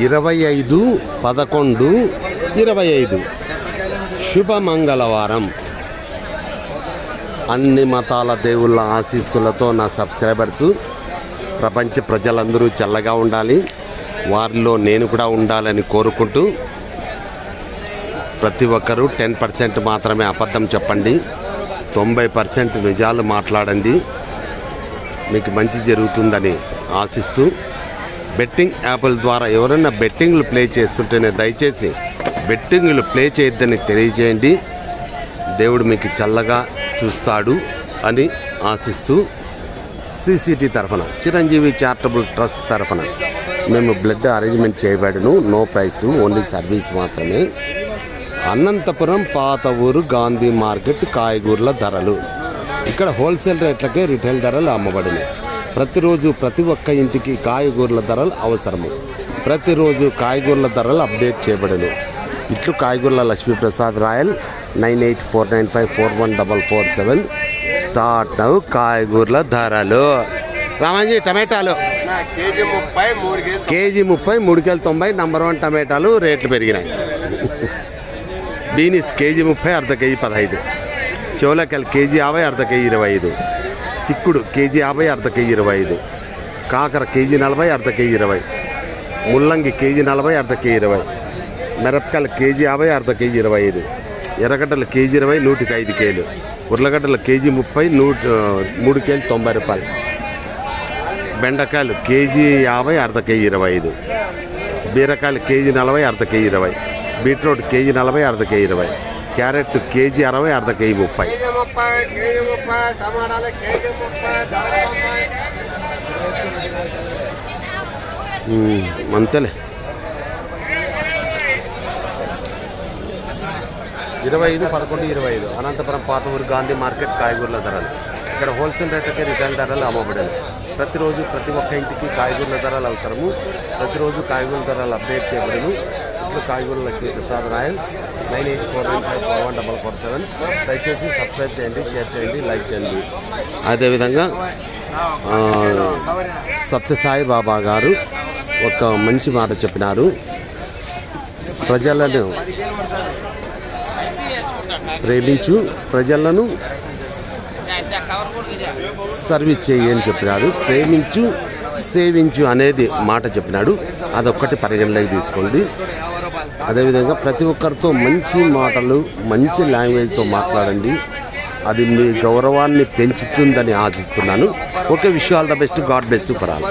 ఇరవై ఐదు పదకొండు ఇరవై ఐదు. శుభ మంగళవారం అన్ని మతాల దేవుళ్ళ ఆశీస్సులతో నా సబ్స్క్రైబర్స్ ప్రపంచ ప్రజలందరూ చల్లగా ఉండాలి. వారిలో నేను కూడా ఉండాలని కోరుకుంటూ ప్రతి ఒక్కరూ టెన్ పర్సెంట్ మాత్రమే అబద్ధం చెప్పండి. తొంభై పర్సెంట్ నిజాలు మాట్లాడండి. మీకు మంచి జరుగుతుందని ఆశిస్తూ బెట్టింగ్ యాప్ల ద్వారా ఎవరైనా బెట్టింగ్లు ప్లే చేస్తుంటేనే దయచేసి బెట్టింగ్లు ప్లే చేయొద్దని తెలియజేయండి. దేవుడు మీకు చల్లగా చూస్తాడు అని ఆశిస్తూ సిసిటి తరఫున చిరంజీవి చారిటబుల్ ట్రస్ట్ తరఫున మేము బ్లడ్ అరేంజ్మెంట్ చేయబడను నో ప్రైస్ ఓన్లీ సర్వీస్ మాత్రమే. అనంతపురం పాత ఊరు గాంధీ మార్కెట్ కాయగూరల ధరలు. ఇక్కడ హోల్సేల్ రేట్లకే రిటైల్ ధరలు అమ్మబడును ప్రతిరోజు ప్రతి ఒక్క ఇంటికి కాయగూరల ధరలు అవసరము. ప్రతిరోజు కాయగూరల ధరలు అప్డేట్ చేయబడును ఇట్లు కాయగూరల Lakshmiprasad Rayal nine eight four nine five four one double four seven. Start now కాయగూరల ధరలు. రామాజీ టమాటాలు. కేజీ ముప్పై మూడు కేజీ తొంభై నంబర్ వన్ టమాటాలు రేట్లు పెరిగినాయి. బీనిస్ కేజీ ముప్పై అర్ధ కేజీ పదహైదు. చెవులకాయలు కేజీ యాభై అర్ధ కేజీ ఇరవై ఐదు. చిక్కుడు కేజీ యాభై అర్ధ కేజీ ఇరవై ఐదు. కాకర కేజీ నలభై అర్ధ కేజీ ఇరవై. ముల్లంగి కేజీ నలభై అర్ధ కేజీ ఇరవై. మిరపకాయలు కేజీ యాభై అర్ధ కేజీ ఇరవై ఐదు. ఎర్రగడ్డలు కేజీ ఇరవై నూటికి ఐదు కేలు. ఉర్లగడ్డలు కేజీ ముప్పై నూట మూడు కేజీ తొంభై రూపాయలు. బెండకాయలు కేజీ యాభై అర్ధ కేజీ ఇరవై ఐదు. బీరకాయలు కేజీ నలభై అర్ధ కేజీ ఇరవై. బీట్రూట్ కేజీ నలభై అర్ధ కేజీ ఇరవై. క్యారెట్ కేజీ అరవై అర్ధ కేజీ ముప్పై. అంతేలే. ఇరవై ఐదు పదకొండు ఇరవై ఐదు అనంతపురం పాత ఊరు గాంధీ మార్కెట్ కాయగూరల ధరలు. ఇక్కడ హోల్సేల్ రేట్లకి రిటైల్ ధరలు అమ్మబడేది ప్రతిరోజు ప్రతి ఒక్క ఇంటికి కాయగూరల ధరలు అవసరము. ప్రతిరోజు కాయగూరల ధరలు అప్డేట్ చేయబడను. ఇట్లు కాయగూరల Lakshmi Prasad Rayal nine eight four nine five four one double four seven. దయచేసి సబ్స్క్రైబ్ చేయండి షేర్ చేయండి లైక్ చేయండి. అదేవిధంగా సత్యసాయి బాబా గారు ఒక మంచి మాట చెప్పినారు. ప్రజలను ప్రేమించు ప్రజలను సర్వీస్ చేయి అని చెప్పినాడు ప్రేమించు సేవించు అనేది మాట చెప్పినాడు. అదొక్కటి పరిగణలోకి తీసుకోండి. అదేవిధంగా ప్రతి ఒక్కరితో మంచి మాటలు మంచి లాంగ్వేజ్తో మాట్లాడండి. అది మీ గౌరవాన్ని పెంచుతుందని ఆశిస్తున్నాను. Okay wish you all all the best God best for all.